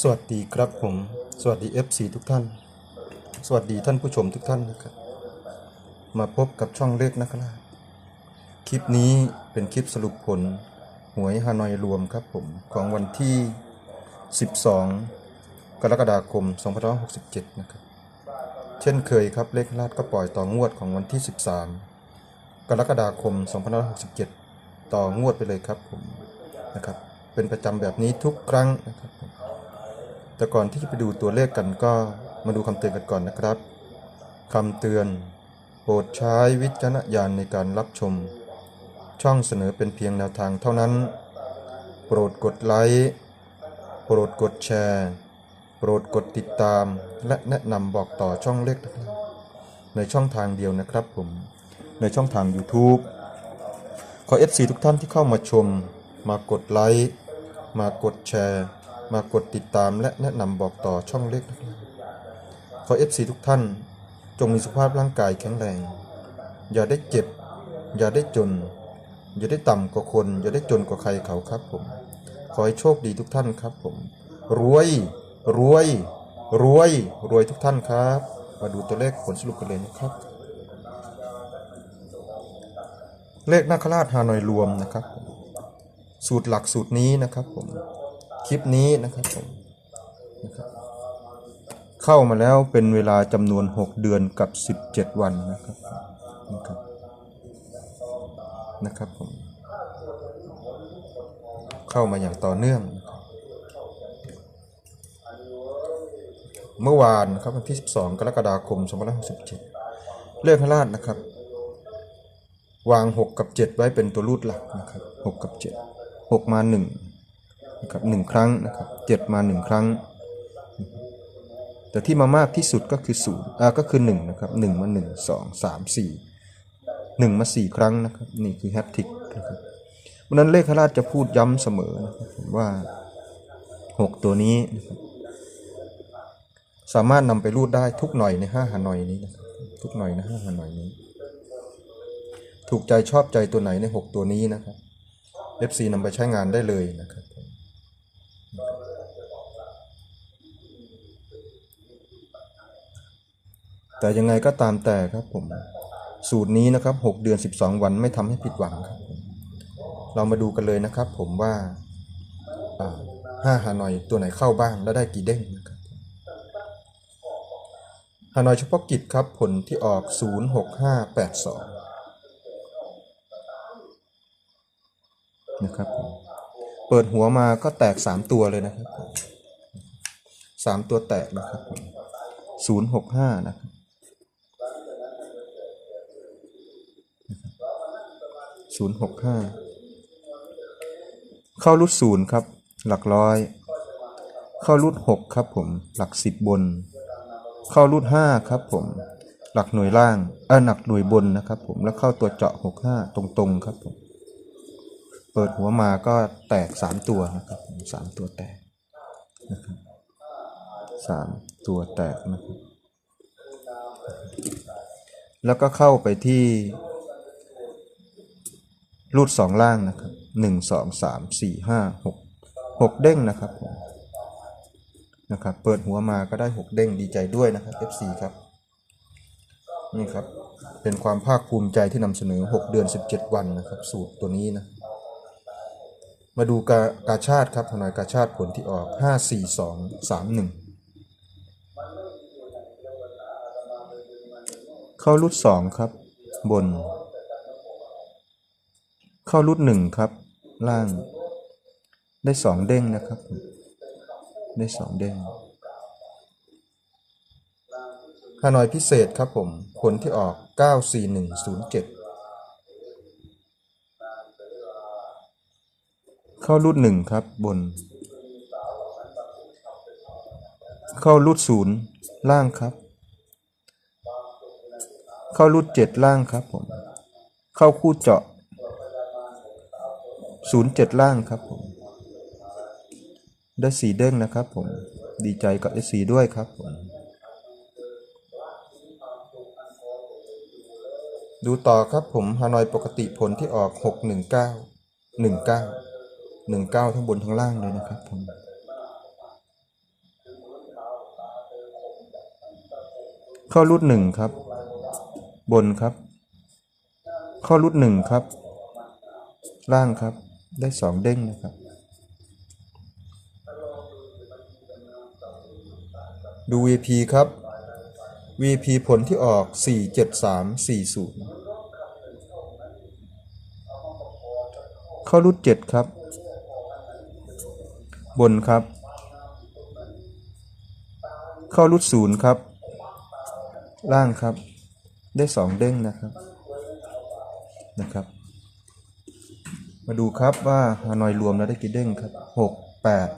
สวัสดีครับผม สวัสดี FC ทุกท่าน สวัสดีท่านผู้ชมทุกท่านนะครับ มาพบกับช่องเลขนะครับคลิปนี้เป็นคลิปสรุปผล หวยฮานอยรวมครับผม ของวันที่ 12 กรกฎาคม 2567 นะครับ เช่นเคยครับเลขลาดก็ปล่อยต่องวดของวันที่ 13 กรกฎาคม 2567 ต่องวดไปเลยครับผมนะครับ เป็นประจำแบบนี้ทุกครั้งนะครับผม แต่ก่อนที่จะไปดูตัวเลขกันก็มาดูคำเตือนกันก่อนนะครับคำเตือน โปรดใช้วิจารณญาณในการรับชม ช่องเสนอเป็นเพียงแนวทางเท่านั้น โปรดกดไลค์โปรดกดแชร์โปรดกดติดตาม และแนะนำบอกต่อช่องเลขในช่องทางเดียวนะครับผม ในช่องทาง YouTube ขอ FC ทุกท่านที่เข้ามาชม มากดไลค์มากดแชร์ มากดติดตามและแนะนำบอกต่อช่องเล็กนะครับขอ FC ทุกท่าน จงมีสุขภาพร่างกายแข็งแรง อย่าได้เจ็บ อย่าได้จน อย่าได้ต่ำกว่าคน อย่าได้จนกว่าใครเขาครับผม ขอให้โชคดีทุกท่านครับผม รวย รวย รวย รวยทุกท่านครับ มาดูตัวเลขผลสรุปกันเลยนะครับ เลขนาคราชฮานอยรวมนะครับผมสูตรหลักสูตรนี้นะครับผม คลิปนี้นะครับผมนะครับ เข้ามาแล้วเป็นเวลาจำนวน 6 เดือนกับ 17 วันนะครับนะครับนะครับผมเข้ามาอย่างต่อเนื่อง เมื่อวานครับวันที่ 12 กรกฎาคม2567เลขพระราชนะครับ วาง 6 กับ 7 ไว้เป็นตัวรูดหลักนะครับ 6 กับ 7 6 มา 1 นะครับหนึ่งครั้งนะครับเจ็ดมาหนึ่งครั้ง แต่ที่มามากที่สุดก็คือศูนย์อ่าก็คือหนึ่งนะครับหนึ่งมาหนึ่งสองสามสี่หนึ่งมาสี่ครั้งนะครับนี่คือแฮตติกนะครับวันนั้นเลขราชจะพูดย้ำเสมอนะครับว่าหกตัวนี้นะครับสามารถนำไปรูดได้ทุกหน่อยในห้าหาหน่อยนี้นะครับทุกหน่อยในห้าหาหน่อยนี้ ถูกใจชอบใจตัวไหนในหกตัวนี้นะครับ FC นำไปใช้งานได้เลยนะครับ แต่ยังไงก็ตามแต่ครับผม สูตรนี้นะครับ 6 เดือน 12 วันไม่ทำให้ผิดหวังครับ เรามาดูกันเลยนะครับ ผมว่าห้าฮานอยตัวไหนเข้าบ้างแล้วได้กี่เด้งนะครับฮานอยเฉพาะกิจครับผลที่ออก 06582 นะครับ เปิดหัวมาก็แตก 3 ตัวเลยนะครับผมสามตัวแตกนะครับผมศูนย์หกห้านะครับ ศูนย์หกห้าเข้ารุดศูนย์ครับ หลักร้อย เข้ารุดหกครับผม หลักสิบบน เข้ารุดห้าครับผม หลักหน่วยล่างเออหนักหน่วยบนนะครับผม แล้วเข้าตัวเจาะหกห้าตรงๆครับผม เปิดหัวมาก็แตกสามตัวนะครับสามตัวแตกนะครับสามตัวแตกนะครับ แล้วก็เข้าไปที่ รูดสองล่างนะครับหนึ่งสองสามสี่ห้าหกหกเด้งนะครับนะครับเปิดหัวมาก็ได้หกเด้งดีใจด้วยนะครับ FC ครับนี่ครับเป็นความภาคภูมิใจที่นำเสนอ 6 เดือน 17 วันนะครับ สูตรตัวนี้นะมาดูกากาชาติครับทนายกาชาติผลที่ออก 5 4 2 3 1 เข้ารุด2ครับ บน เข้ารุด1ครับ ล่าง ได้2เด้งนะครับ ได้2เด้งฮานอยพิเศษครับผม ผลที่ออก 94107 เข้ารูดหนึ่งครับบน เข้ารูดศูนย์ล่างครับ เข้ารูดเจ็ดล่างครับผม เข้าคู่เจาะ ศูนย์เจ็ดล่างครับผม ได้สีเด้งนะครับผม ดีใจกับไอ้สีด้วยครับผม ดูต่อครับผมฮานอยปกติผลที่ออกหกหนึ่งเก้าหนึ่งเก้าหนึ่งเก้าทั้งบนทั้งล่างเลยนะครับผมข้อรูดหนึ่งครับ บนครับ ข้อรูดหนึ่งครับ ล่างครับ ได้สองเด้งนะครับ ดู VP ครับ VP ผลที่ออก 47340 เข้ารูด7 ครับ บนครับ เข้ารูด0 ครับ ล่างครับ ได้สองเด้งนะครับนะครับ มาดูครับว่าฮานอยรวมแล้วได้กี่เด้งครับ6 8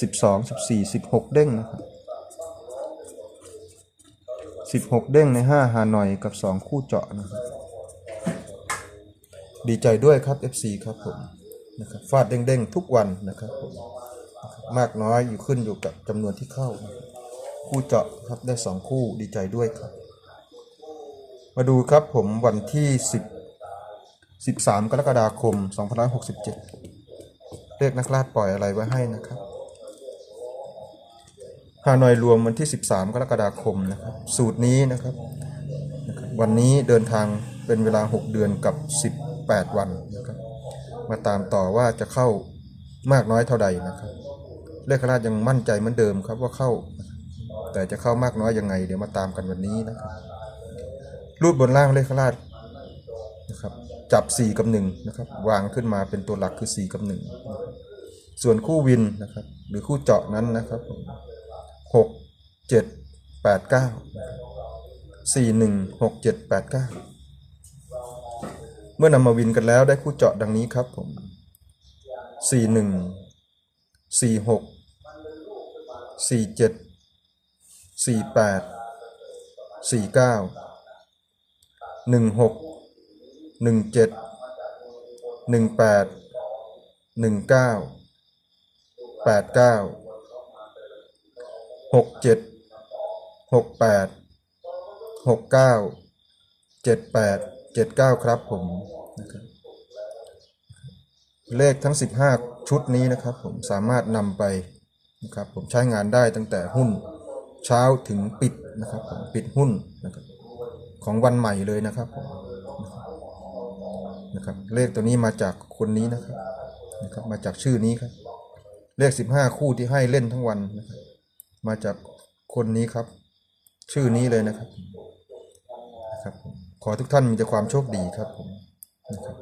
12 14 16เด้งนะครับ16เด้งใน5ฮานอยกับ2คู่เจาะนะครับ ดีใจด้วยครับ FC ครับผมนะครับฟาดเด้งๆทุกวันนะครับผมมากน้อยอยู่ขึ้นอยู่กับจำนวนที่เข้า คู่เจาะครับได้2คู่ดีใจด้วยครับ มาดูครับผมวันที่10 13 กรกฎาคม 2567 เลขนักลาดปล่อยอะไรไว้ให้นะครับฮานอยรวมวันที่ 13 กรกฎาคมนะครับ สูตรนี้นะครับ วันนี้เดินทางเป็นเวลา 6 เดือนกับ 18 วันนะครับ มาตามต่อว่าจะเข้ามากน้อยเท่าใดนะครับ เลขราชยังมั่นใจเหมือนเดิมครับว่าเข้า แต่จะเข้ามากน้อยยังไง เดี๋ยวมาตามกันวันนี้นะครับ รูปบนล่างเลขราชนะครับ จับ 4 กับ1นะครับวางขึ้นมาเป็นตัวหลักคือ 4 กับ1นะครับส่วนคู่วินนะครับหรือคู่เจาะนั้นนะครับผมหกเจ็ดแปดเก้าสี่หนึ่งหกเจ็ดแปดเก้าเมื่อนำมาวินกันแล้วได้คู่เจาะดังนี้ครับผมสี่หนึ่งสี่หกสี่เจ็ดสี่แปดสี่เก้า หนึ่งเจ็ดหนึ่งแปดหนึ่งเก้าแปดเก้าหกเจ็ดหกแปดหกเก้าเจ็ดแปดเจ็ดเก้าครับผมนะครับเลขทั้ง 15 ชุดนี้นะครับผมสามารถนำไปนะครับผมใช้งานได้ตั้งแต่หุ้นเช้าถึงปิดนะครับผมปิดหุ้นนะครับของวันใหม่เลยนะครับผม นะครับ เลขตัวนี้มาจากคนนี้นะครับนะครับ มาจากชื่อนี้ครับ เลข15คู่ที่ให้เล่นทั้งวันนะครับมาจากคนนี้ครับ ชื่อนี้เลยนะครับนะครับ ขอทุกท่านมีแต่ความโชคดีครับผมนะครับ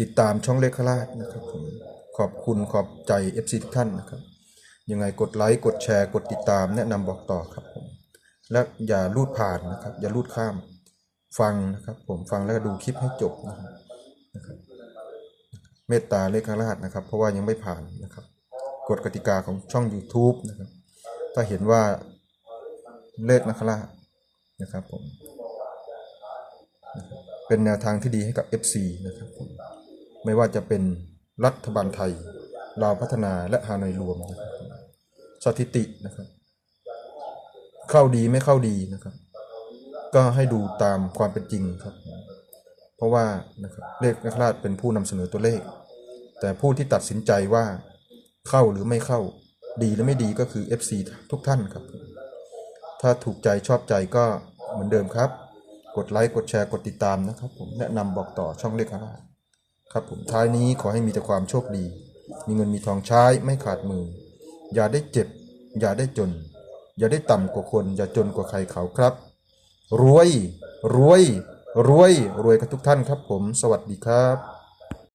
ติดตามช่องเลขราชนะครับผมขอบคุณขอบใจ FC ทุกท่านนะครับ ยังไงกดไลค์กดแชร์กดติดตามแนะนำบอกต่อครับผมและอย่าลูดผ่านนะครับ อย่าลูดข้าม ฟังนะครับ ผมฟังแล้วก็ดูคลิปให้จบนะครับเมตตาเลขราชนะครับ เพราะว่ายังไม่ผ่านนะครับกฎกติกาของช่อง YouTube นะครับ ถ้าเห็นว่าเลขนักราชนะครับผมนะบเป็นแนวทางที่ดีให้กับ FC นะครับผมไม่ว่าจะเป็นรัฐบาลไทยลาวพัฒนาและฮานอยรวมนะครับผมสถิตินะครับ เข้าดีไม่เข้าดีนะครับ ก็ให้ดูตามความเป็นจริงครับ เพราะว่านะครับเลขนักราชเป็นผู้นำเสนอตัวเลข แต่ผู้ที่ตัดสินใจว่าเข้าหรือไม่เข้าดีหรือไม่ดีก็คือ FC ทุกท่านครับ ถ้าถูกใจชอบใจก็เหมือนเดิมครับ กดไลค์กดแชร์กดติดตามนะครับ ผมแนะนำบอกต่อช่องเลขนักราชครับผมท้ายนี้ขอให้มีแต่ความโชคดี มีเงินมีทองใช้ไม่ขาดมือ อย่าได้เจ็บ อย่าได้จน อย่าได้ต่ำกว่าคน อย่าจนกว่าใครเขาครับ รวย รวย รวย รวยกันทุกท่านครับผม สวัสดีครับ